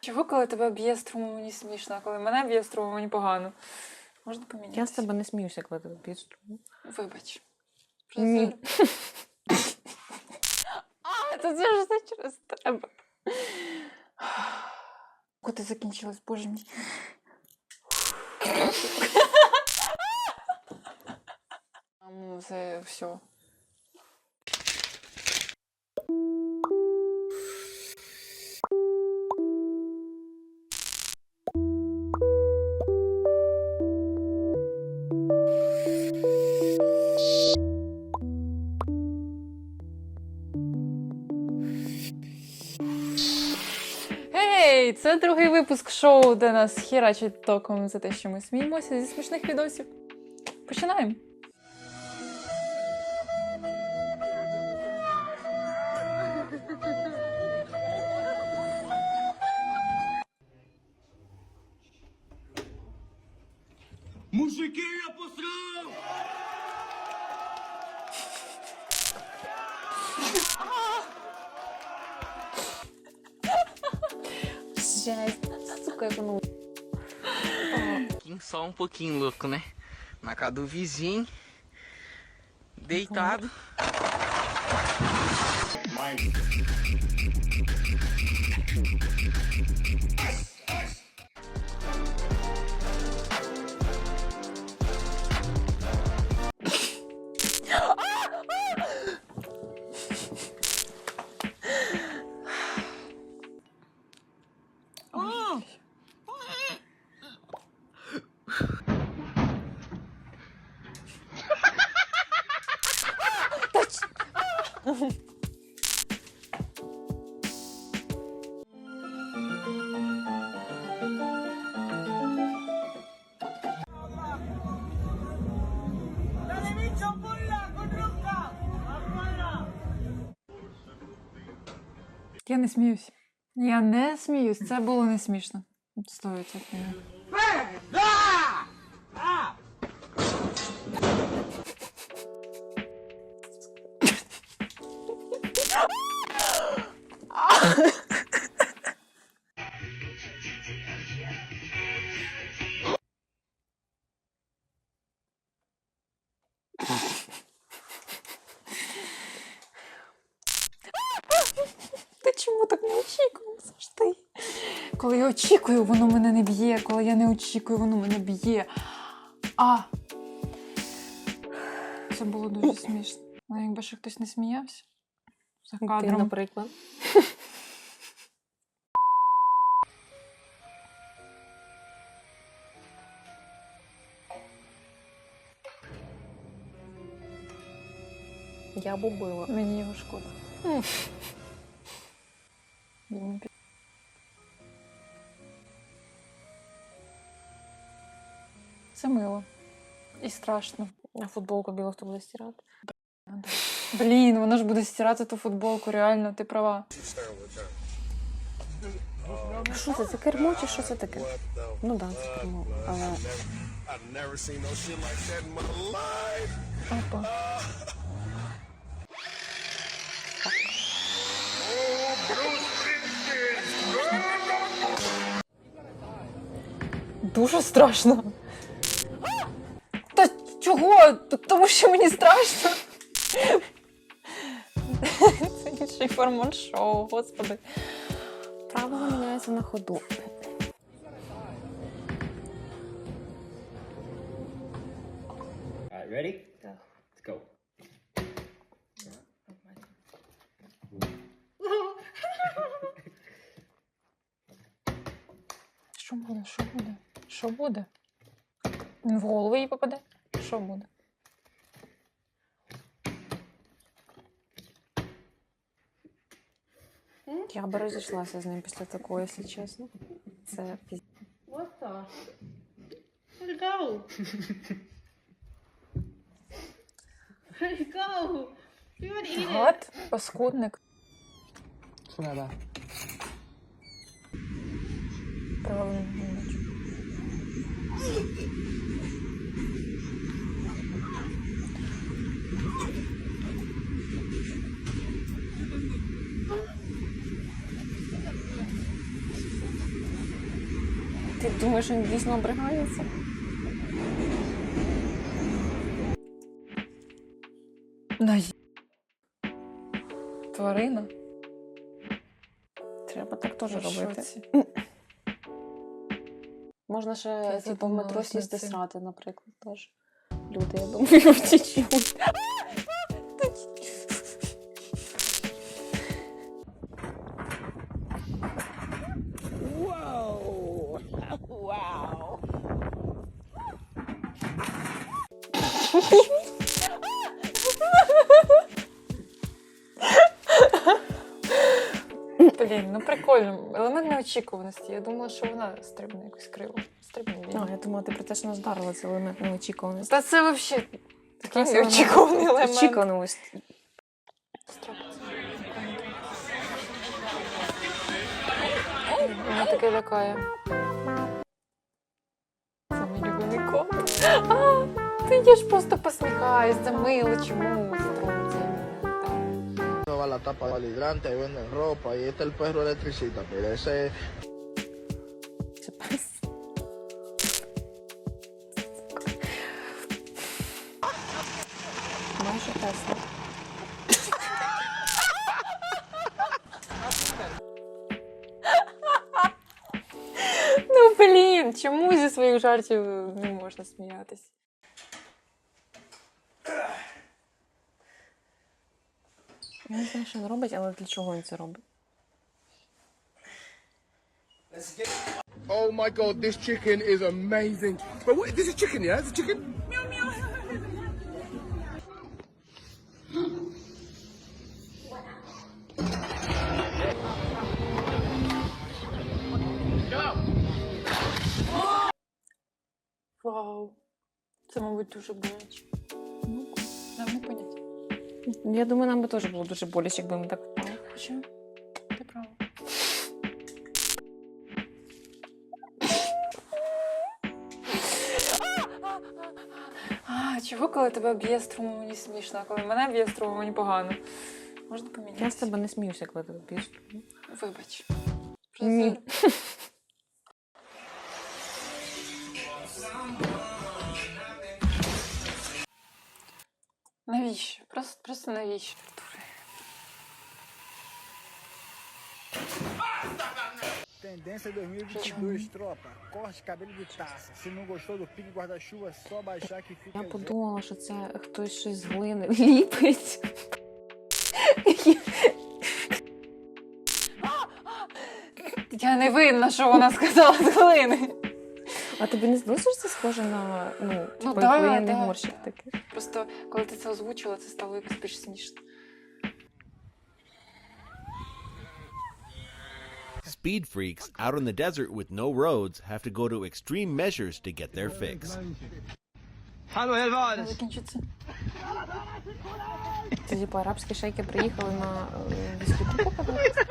Чого, коли тебе б'є струмом, мені смішно, а коли мене б'є струмом, мені погано. Можна поміняти? Я з тебе не сміюся, коли тебе б'ють. Вибач. Ні. А, то це ж все через тебе. Куди закінчилась, боже мій. Ну, це все. Другий випуск шоу, де нас хірачить током за те, що ми сміємося зі смішних відосів. Починаємо. Só um pouquinho louco, né? Na casa do vizinho, deitado. Я не сміюсь. Я не сміюсь. Це було не смішно. Сто Коли я очікую, воно мене не б'є. Коли я не очікую, воно мене б'є. А. Це було дуже смішно. Але якби ще хтось не сміявся. За Ти, наприклад. Я б убила. Мені його шкода. Це мило. І страшно. А футболку білу хто буде стирати? Блін, вона ж буде стирати ту футболку, реально, ти права. Що це? Це кермо чи що це таке? Ну так, да, це кермо. Але. Опа. Дуже страшно. Т- Тому що мені страшно. Це інший формат шоу, господи. правила міняються на ходу. All right, ready? Let's go. Що буде? Що буде? Що буде? Він в голову їй попаде? Що буде? Я би розійшлася з ним після такого, якщо чесно. Це піз... What the? It go? Where'd go? You would eat it. Гад, паскудник. Что надо? Правильно, бачу. Думаєш, він дійсно обригається? На Тварина. Треба так теж робити. Можна ще типу, в метро сісти срати, наприклад, теж. Люди, я думаю, втічуть. Блін, ну прикольно. Елемент неочікуваності. Я думала, що вона стрибне якось криво. Стрибне А, я думала, ти про те, що нас це елемент неочікуваності. Та це взагалі такий неочікуваний елемент. Очікуваність. Вона таке лякає. Це мій любимий кот. А, ти я ж просто посміхаюсь, це мило, чому la tapa del hidrante, ahí venden ropa, y este es el perro electricista, mira, ese Це пес. Майже Тесла. Ну блін, чому зі своїх жартів не можна сміятись? Я не знаю, що він робить, але для чого він це робить? Oh my god, this chicken is amazing. But wait, this is chicken, yeah? It's a chicken? Вау. Це, мабуть, дуже боляче. Ну, нам не понять. Я думаю, нам би теж було дуже боляче, якби ми так. Хоча, ти права. А, чого, коли тебе б'є струмом, мені смішно, а коли мене б'є струмом, мені погано. Можна поміняти? Я з тебе не сміюся, коли ти б'єш. Вибач. Ні. Навіщо? Просто, просто навіщо, Артуре? Tendência 2022, tropa. Corte cabelo de taça. Se não gostou do pique guarda-chuva, só baixar que fica Я подумала, що це хтось щось з глини ліпить. Я не винна, що вона сказала з глини. А тобі не здалося, що це схоже на ну, типу, да, глиняний да, горщик да. такий? Просто коли ти це озвучила, це стало якось більш смішно. Speed freaks out in the desert with no roads have to go to extreme measures to get their fix. Не закінчиться. Це арабські шейки приїхали на дискотеку покататися?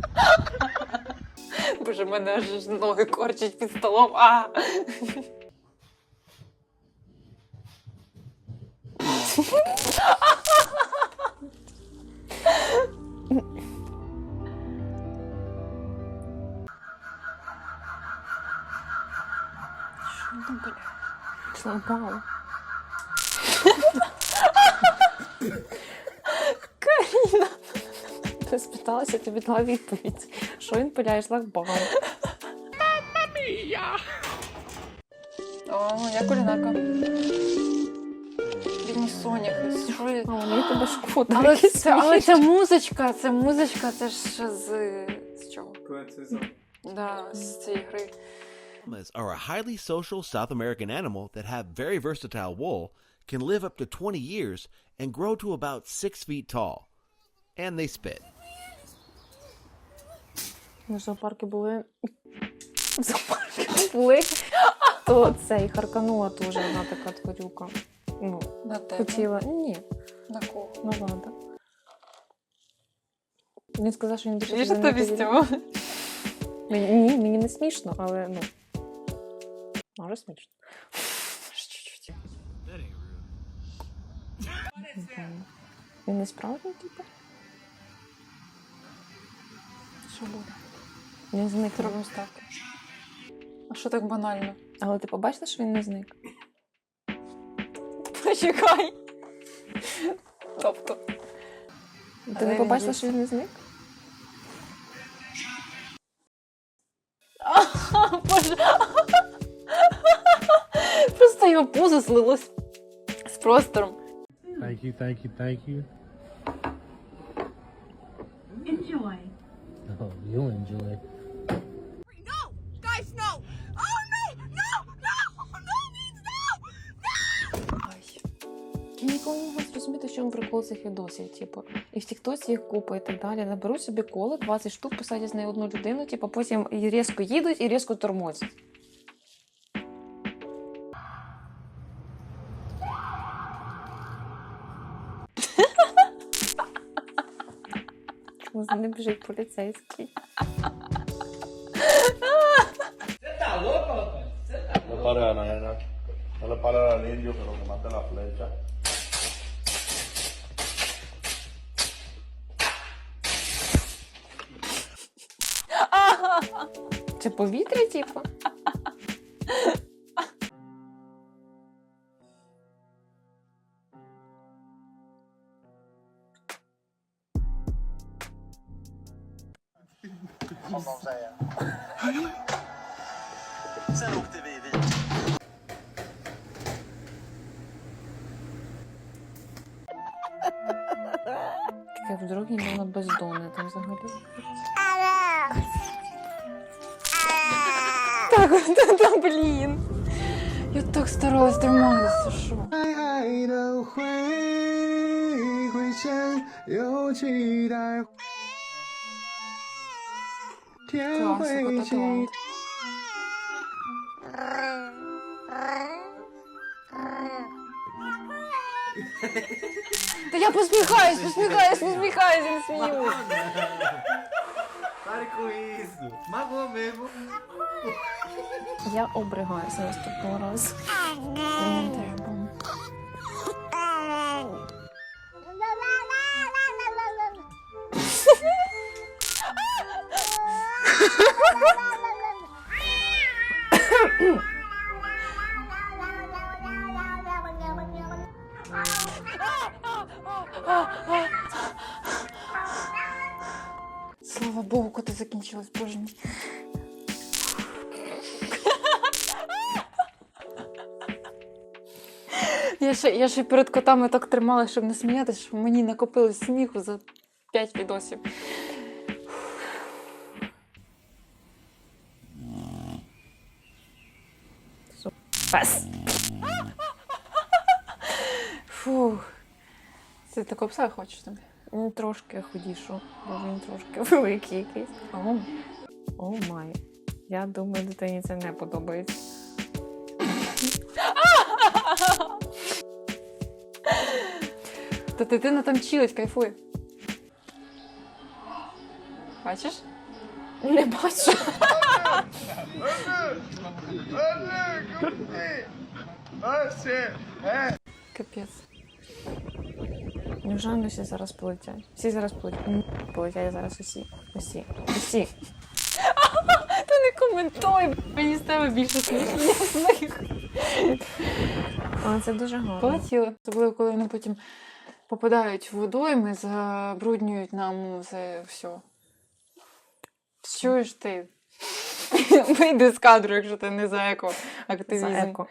Боже, мене аж ноги корчать під столом. А! Що там, бля? Слабало. Каріна! Ти спиталася, тобі дала відповідь. Що він пиляє шлагбаум? О, я кулінарка. Бідні соняхи. Що я- А мені тебе шкода. Але який це, але сміх. ця музичка, це музичка, це ж з, з чого? Да, з цієї гри. Llamas are a highly social South American animal that have very versatile wool, can live up to 20 years, and grow to about 6 feet tall. And they spit. В зоопарки були. Зоопарки були. То цей харканула теж одна така тварюка. Ну, На тебе. хотіла. Ні, На кого? на влада. Він сказав, що він більше Більше тобі з цього. Ні, мені не смішно, але ну. Може смішно. Він не справжній, типу? Що буде? Він зник. Робимо ставку. А що так банально? Але ти побачила, що він не зник? Почекай. Тобто. Ти Але не побачила, що він не зник? Боже. Просто його пузо злилось з простором. Thank you, thank you, thank you. Enjoy. Oh, you enjoy. Можу зрозуміти, прикол цих відосів. Типу, і в Тіктоці їх купа і так далі. Наберуть собі коло, 20 штук, посадять з нею одну людину, типу, потім і різко їдуть і різко тормозять. За ним біжить поліцейський? No para la nena. No le Це повітря, типу? Таке в другій мала бездонне там взагалі. Так, та, та, блін. Я так старалась триматися, що? Класика, талант. Та я посміхаюсь, посміхаюсь, посміхаюсь, не сміюсь. Pare com isso. Magoou mesmo. Я обригаюся наступного разу. Не. Слава Богу, коти закінчилась, боже мій. Я ще, я ще перед котами так тримала, щоб не сміятися, що мені накопилось сміху за 5 відосів. Пес. Фух. Це такого пса хочеш тобі? Він трошки худішу, бо він трошки великий якийсь. О, о май. Я думаю, дитині це не подобається. Та дитина там чилить, кайфує. Бачиш? Не бачу. Капець. Невже всі зараз полетять? Всі зараз полетять. Полетять зараз усі. Усі. Усі. Та не коментуй, мені з тебе більше смішно з них. Але це дуже гарно. Полетіли. Особливо, коли вони потім попадають в водойми, забруднюють нам це все. Чуєш ти? Вийди з кадру, якщо ти не за еко За еко.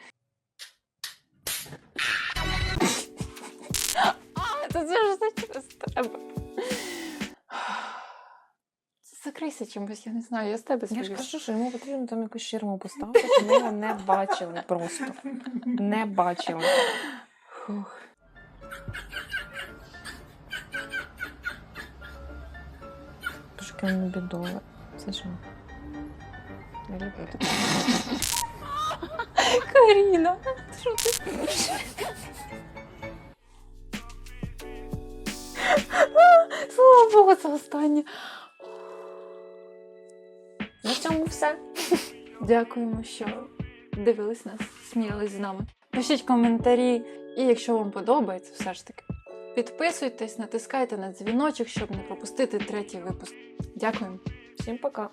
А, то це ж не через тебе. Закрийся чимось, я не знаю, я з тебе Я ж кажу, що йому потрібно там якусь ширму поставити, ми його не бачили просто. Не бачили. Фух. Трошки воно бідове. Це? Я люблю таке. Каріна? Слава Богу, це останнє. На цьому все. Дякуємо, що дивились нас, сміялись з нами. Пишіть коментарі, і якщо вам подобається, все ж таки, підписуйтесь, натискайте на дзвіночок, щоб не пропустити третій випуск. Дякуємо. Всім пока.